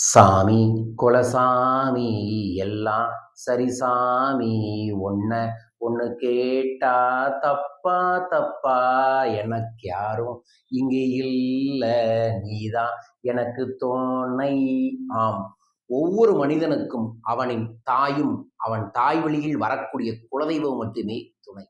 சாமி குலசாமி எல்லாம் சரி சாமி. ஒன்ன ஒன்று கேட்டா தப்பா தப்பா. எனக்கு யாரும் இங்கு இல்லை. நீதான் எனக்கு தோணை. ஆம். ஒவ்வொரு மனிதனுக்கும் அவனின் தாயும் அவன் தாய் வழியில் வரக்கூடிய குலதெய்வம் மட்டுமே துணை.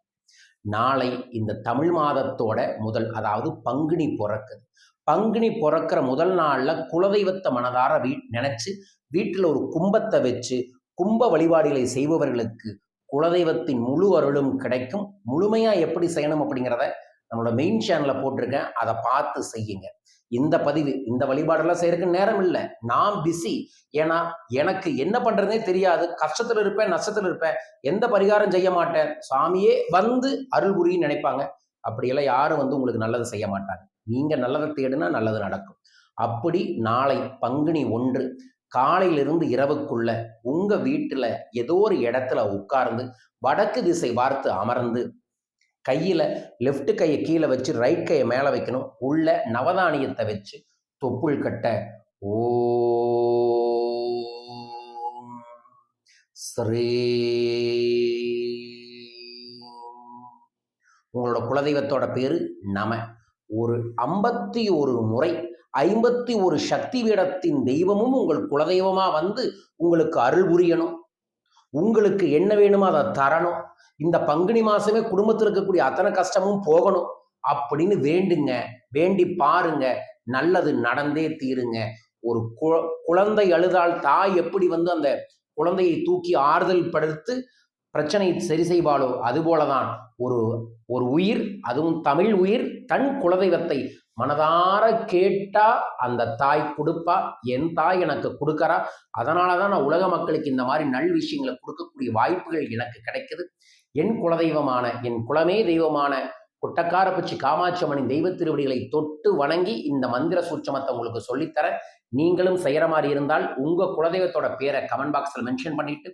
நாளை இந்த தமிழ் மாதத்தோட முதல் அதாவது பங்குனி பிறக்குது. பங்குனி பிறக்கிற முதல் நாளில் குலதெய்வத்தை மனதார வீ நினச்சி வீட்டில் ஒரு கும்பத்தை வச்சு கும்ப வழிபாடுகளை செய்பவர்களுக்கு குலதெய்வத்தின் முழு அருளும் கிடைக்கும். முழுமையாக எப்படி செய்யணும் அப்படிங்கிறத நம்மளோட மெயின் சேனலில் போட்டிருக்கேன். அதை பார்த்து செய்யுங்க. இந்த பதிவு இந்த வழிபாடெல்லாம் செய்யறதுக்கு நேரம் இல்லை. நான் பிஸி ஏன்னா எனக்கு என்ன பண்றதுனே தெரியாது. கஷ்டத்தில் இருப்பேன் நஷ்டத்தில் இருப்பேன். எந்த பரிகாரம் செய்ய மாட்டேன். சாமியே வந்து அருள் புரின்னு நினைப்பாங்க. அப்படியெல்லாம் யாரும் வந்து உங்களுக்கு நல்லது செய்ய மாட்டாங்க. நீங்கள் நல்லதை தேடுனா நல்லது நடக்கும். அப்படி நாளை பங்குனி ஒன்று காலையிலிருந்து இரவுக்குள்ள உங்க வீட்டுல ஏதோ ஒரு இடத்துல உட்கார்ந்து வடக்கு திசை பார்த்து அமர்ந்து கையில லெஃப்ட் கையை கீழே வச்சு ரைட் கையை மேலே வைக்கணும். உள்ள நவதானியத்தை வச்சு தொப்புள் கட்ட ஓ ஸ்ரீ உங்களோட குலதெய்வத்தோட பேரு நம. ஒரு ஐம்பத்தி ஒரு முறை ஐம்பத்தி ஒரு சக்தி பீடத்தின் தெய்வமும் உங்கள் குலதெய்வமா வந்து உங்களுக்கு அருள் புரியணும். உங்களுக்கு என்ன வேணுமோ அதை தரணும். இந்த பங்குனி மாசமே குடும்பத்தில் இருக்கக்கூடிய அத்தனை கஷ்டமும் போகணும். அப்படின்னு வேண்டுங்க. வேண்டி பாருங்க. நல்லது நடந்தே தீருங்க. ஒரு குழந்தை அழுதால் தாய் எப்படி வந்து அந்த குழந்தையை தூக்கி ஆறுதல் படுத்து பிரச்சனை சரி செய்வாளோ அதுபோலதான். ஒரு ஒரு உயிர் அதுவும் தமிழ் உயிர் தன் குலதெய்வத்தை மனதார கேட்டா அந்த தாய் கொடுப்பா என் தாய் எனக்கு கொடுக்கறா. அதனால தான் நான் உலக மக்களுக்கு இந்த மாதிரி நல் விஷயங்களை கொடுக்கக்கூடிய வாய்ப்புகள் எனக்கு கிடைக்குது. என் குலதெய்வமான என் குலமே தெய்வமான குட்டக்காரப்பச்சி காமாட்சி தெய்வ திருவடிகளை தொட்டு வணங்கி இந்த மந்திர சூட்சமத்தை உங்களுக்கு சொல்லித்தரேன். நீங்களும் செய்கிற மாதிரி இருந்தால் உங்கள் குலதெய்வத்தோட பேரை கமெண்ட் பாக்ஸில் மென்ஷன் பண்ணிட்டு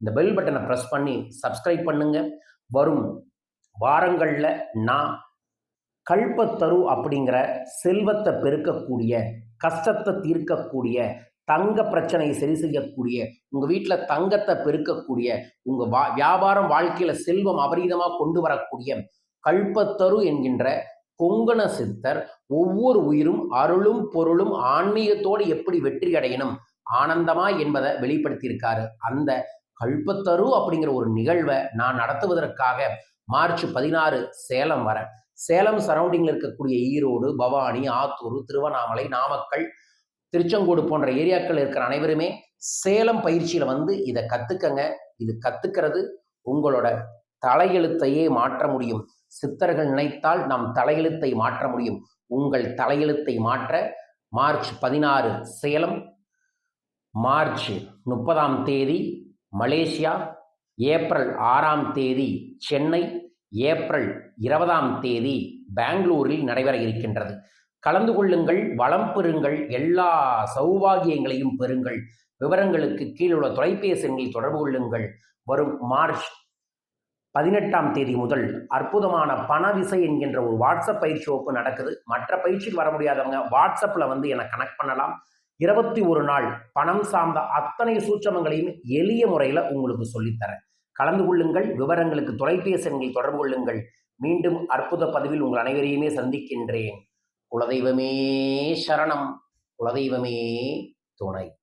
இந்த பெல் பட்டனை ப்ரெஸ் பண்ணி சப்ஸ்கிரைப் பண்ணுங்க. வரும் வாரங்களில் நான் கல்பத்தரு அப்படிங்கிற செல்வத்தை பெருக்கக்கூடிய கஷ்டத்தை தீர்க்கக்கூடிய தங்க பிரச்சனையை சரி செய்யக்கூடிய உங்கள் வீட்டில் தங்கத்தை பெருக்கக்கூடிய உங்கள் வா வியாபாரம் வாழ்க்கையில் செல்வம் அபரீதமாக கொண்டு வரக்கூடிய கல்பத்தரு என்கின்ற கொங்கண சித்தர் ஒவ்வொரு உயிரும் அருளும் பொருளும் ஆன்மீகத்தோடு எப்படி வெற்றி அடையணும் ஆனந்தமா என்பதை வெளிப்படுத்தியிருக்காரு. அந்த கல்பத்தரு அப்படிங்கிற ஒரு நிகழ்வை நான் நடத்துவதற்காக மார்ச் பதினாறு சேலம் வரேன். சேலம் சரௌண்டிங்கில் இருக்கக்கூடிய ஈரோடு பவானி ஆத்தூர் திருவண்ணாமலை நாமக்கல் திருச்செங்கோடு போன்ற ஏரியாக்கள் இருக்கிற அனைவருமே சேலம் பயிற்சியில் வந்து இதை கற்றுக்கங்க இது கற்றுக்கிறது உங்களோட தலையெழுத்தையே மாற்ற முடியும். சித்தர்கள் நினைத்தால் நம் தலையெழுத்தை மாற்ற முடியும். உங்கள் தலையெழுத்தை மாற்ற மார்ச் பதினாறு சேலம் மார்ச் முப்பதாம் தேதி மலேசியா ஏப்ரல் ஆறாம் தேதி சென்னை ஏப்ரல் இருபதாம் தேதி பெங்களூரில் நடைபெற இருக்கின்றது. கலந்து கொள்ளுங்கள் வளம் பெறுங்கள் எல்லா சௌபாகியங்களையும் பெறுங்கள். விவரங்களுக்கு கீழுள்ள தொலைபேசி எண்ணில் தொடர்பு கொள்ளுங்கள். வரும் மார்ச் பதினெட்டாம் தேதி முதல் அற்புதமான பணவிசை என்கின்ற ஒரு வாட்ஸ்அப் பயிற்சி வகுப்பு நடக்குது. மற்ற பயிற்சிக்கு வர முடியாதவங்க வாட்ஸ்அப்பில் வந்து என்னை கனெக்ட் பண்ணலாம். இருபத்தி ஒரு நாள் பணம் சார்ந்த அத்தனை சூட்சமங்களையும் எளிய முறையில் உங்களுக்கு சொல்லித்தரேன். கலந்து கொள்ளுங்கள். விவரங்களுக்கு தொலைபேசி எண்ணில் தொடர்பு கொள்ளுங்கள். மீண்டும் அற்புத பதிவில் உங்கள் அனைவரையுமே சந்திக்கின்றேன். குலதெய்வமே சரணம். குலதெய்வமே துணை.